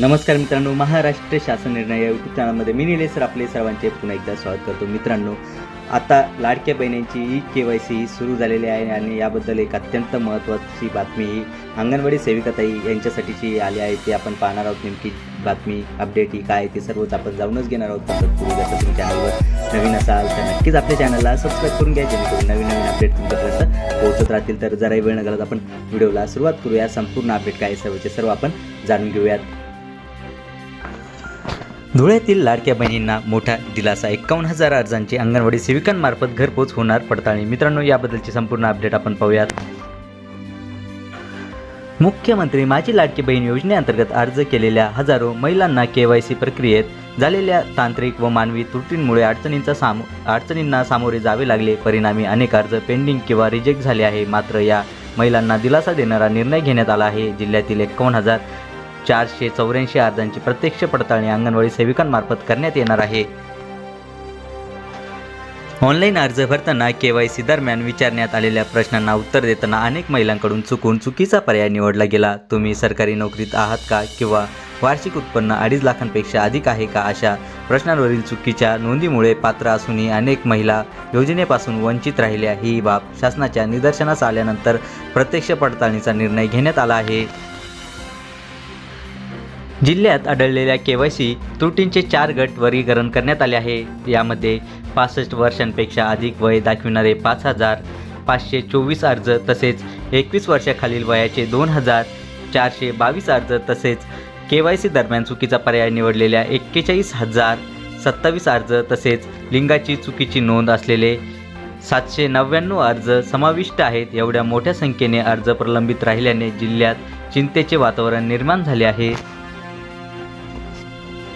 नमस्कार मित्रांनो महाराष्ट्र शासन निर्णय या यूट्यूब चॅनलमध्ये मी निलेश सर आपले सर्वांचे पुन्हा एकदा स्वागत करतो. मित्रांनो आता लाडक्या बहिणींची ई के वाय सी सुरू झालेली आहे आणि याबद्दल एक अत्यंत महत्त्वाची बातमी ही अंगणवाडी सेविकाताई यांच्यासाठीची आली आहे. ती आपण पाहणार आहोत नेमकी बातमी अपडेट ही काय ते सर्वच आपण जाऊनच घेणार आहोत. तत्पूर्वी जसं तुम्ही चॅनलवर नवीन असाल तर नक्कीच आपल्या चॅनलला सबस्क्राईब करून घ्या जेणेकरून नवीन नवीन अपडेट तुमच्यापर्यंत पोहोचत राहतील. तर जराही वेळ न घालत आपण व्हिडिओला सुरुवात करूया. संपूर्ण अपडेट काय सर्वचे सर्व आपण जाणून घेऊयात. धुळ्यातील लाडक्या बहिणींना मोठा दिलासा. एकावन्न हजार अर्जांची अंगणवाडी सेविकांमार्फत घरपोच होणार पडताळणी. मित्रांनो याबद्दलची संपूर्ण अपडेट आपण पाहूयात. मुख्यमंत्री माझी लाडकी बहीण योजनेअंतर्गत अर्ज केलेल्या हजारो महिलांना के वाय सी प्रक्रियेत झालेल्या तांत्रिक व मानवी त्रुटींमुळे अडचणींचा सामो अडचणींना सामोरे जावे लागले. परिणामी अनेक अर्ज पेंडिंग किंवा रिजेक्ट झाले आहे. मात्र या महिलांना दिलासा देणारा निर्णय घेण्यात आला आहे. जिल्ह्यातील एकावन्न हजार चारशे चौऱ्याऐंशी अर्जांची प्रत्यक्ष पडताळणी अंगणवाडी सेविकांमार्फत करण्यात येणार आहे. ऑनलाईन अर्ज भरताना के वाय सी दरम्यान विचारण्यात आलेल्या प्रश्नांना उत्तर देताना अनेक महिलांकडून चुकून चुकीचा पर्याय निवडला गेला. तुम्ही सरकारी नोकरीत आहात का किंवा वार्षिक उत्पन्न अडीच लाखांपेक्षा अधिक आहे का अशा प्रश्नांवरील चुकीच्या नोंदीमुळे पात्र असूनही अनेक महिला योजनेपासून वंचित राहिल्या. ही बाब शासनाच्या निदर्शनास आल्यानंतर प्रत्यक्ष पडताळणीचा निर्णय घेण्यात आला आहे. जिल्ह्यात आढळलेल्या के वाय सी त्रुटींचे चार गट वर्गीकरण करण्यात आले आहे. यामध्ये पासष्ट वर्षांपेक्षा अधिक वय दाखविणारे पाच हजार पाचशे चोवीस अर्ज तसेच एकवीस वर्षाखालील वयाचे दोन हजार चारशे बावीस अर्ज तसेच के वाय सी दरम्यान चुकीचा पर्याय निवडलेल्या एक्केचाळीस हजार सत्तावीस अर्ज तसेच लिंगाची चुकीची नोंद असलेले सातशे नव्याण्णव अर्ज समाविष्ट आहेत. एवढ्या मोठ्या संख्येने अर्ज प्रलंबित राहिल्याने जिल्ह्यात चिंतेचे वातावरण निर्माण झाले आहे.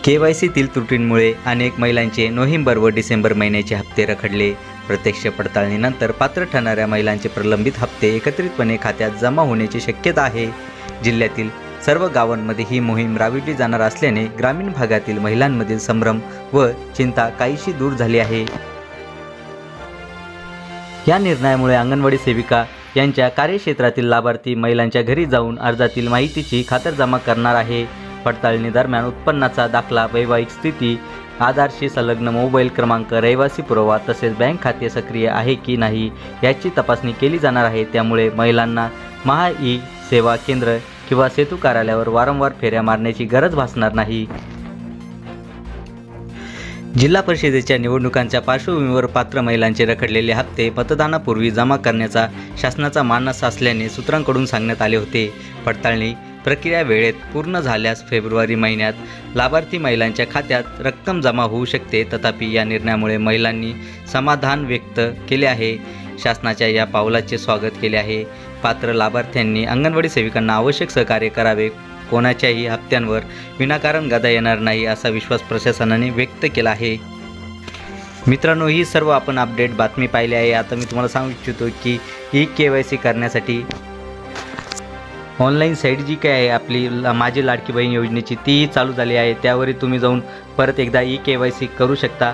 के वाय सीतील त्रुटींमुळे अनेक महिलांचे नोव्हेंबर व डिसेंबर महिन्याचे हप्ते रखडले. प्रत्यक्ष पडताळणीनंतर पात्र ठरणाऱ्या महिलांचे प्रलंबित हप्ते एकत्रितपणे खात्यात जमा होण्याची शक्यता आहे. जिल्ह्यातील सर्व गावांमध्ये ही मोहीम राबविली जाणार असल्याने ग्रामीण भागातील महिलांमधील संभ्रम व चिंता काहीशी दूर झाली आहे. या निर्णयामुळे अंगणवाडी सेविका यांच्या कार्यक्षेत्रातील लाभार्थी महिलांच्या घरी जाऊन अर्जातील माहितीची खातरजमा करणार आहे. पडताळणी दरम्यान उत्पन्नाचा दाखला वैवाहिक स्थिती आधारशी संलग्न मोबाईल क्रमांक रहिवासी पुरावा तसेच बँक खाते सक्रिय आहे की नाही याची तपासणी केली जाणार आहे. त्यामुळे महिलांना महा ई सेवा केंद्र किंवा सेतू कार्यालयावर वारंवार फेऱ्या मारण्याची गरज भासणार नाही. जिल्हा परिषदेच्या निवडणुकांच्या पार्श्वभूमीवर पात्र महिलांचे रखडलेले हप्ते मतदानापूर्वी जमा करण्याचा शासनाचा मानस असल्याने सूत्रांकडून सांगण्यात आले होते. पडताळणी प्रक्रिया वेळेत पूर्ण झाल्यास फेब्रुवारी महिन्यात लाभार्थी महिलांच्या खात्यात रक्कम जमा होऊ शकते. तथापि या निर्णयामुळे महिलांनी समाधान व्यक्त केले आहे. शासनाच्या या पावलाचे स्वागत केले आहे. पात्र लाभार्थ्यांनी अंगणवाडी सेविकांना आवश्यक सहकार्य करावे. कोणाच्याही हप्त्यांवर विनाकारण गदा येणार नाही असा विश्वास प्रशासनाने व्यक्त केला आहे. मित्रांनो ही सर्व आपण अपडेट बातमी पाहिली आहे. आता मी तुम्हाला सांगू इच्छितो की ई के वाय सी करण्यासाठी ऑनलाईन साईट जी काय आहे आपली ला- माझी लाडकी बहीण योजनेची तीही चालू झाली आहे. त्यावरही तुम्ही जाऊन परत एकदा ई के वाय सी करू शकता.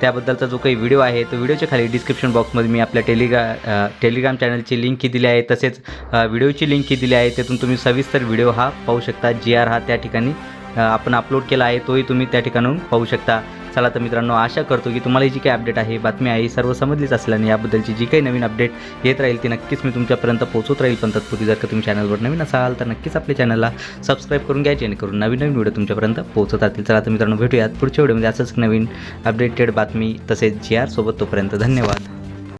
त्याबद्दलचा जो काही व्हिडिओ आहे तो व्हिडिओच्या खाली डिस्क्रिप्शन बॉक्समध्ये मी आपल्या टेलिग्रा टेलिग्राम चॅनलची लिंकही दिली आहे. तसेच व्हिडिओची लिंकही दिली आहे त्यातून तुम्ही सविस्तर व्हिडिओ हा पाहू शकता. जी आर हा त्या ठिकाणी आपण अपलोड केला आहे तोही तुम्ही त्या ठिकाणून पाहू शकता. चला तर मित्रांनो आशा करतो की तुम्हाला ही जी काही अपडेट आहे बातमी आहे सर्व समजलीच असल्याने याबद्दलची जी काही नवीन अपडेट येत राहील ती नक्कीच मी तुमच्यापर्यंत पोहोचत राहील. पण तत्पूर्वी जर का तुम्ही चॅनलवर नवीन असाल तर नक्कीच आपल्या चॅनलला सबस्क्राईब करून घ्या जेणेकरून नवीन नवीन व्हिडिओ तुमच्यापर्यंत पोहोचत राहतील. चला तर मित्रांनो भेटूयात पुढच्या व्हिडिओमध्ये असंच नवीन अपडेटेड बातमी तसेच जी आर सोबत तोपर्यंत धन्यवाद.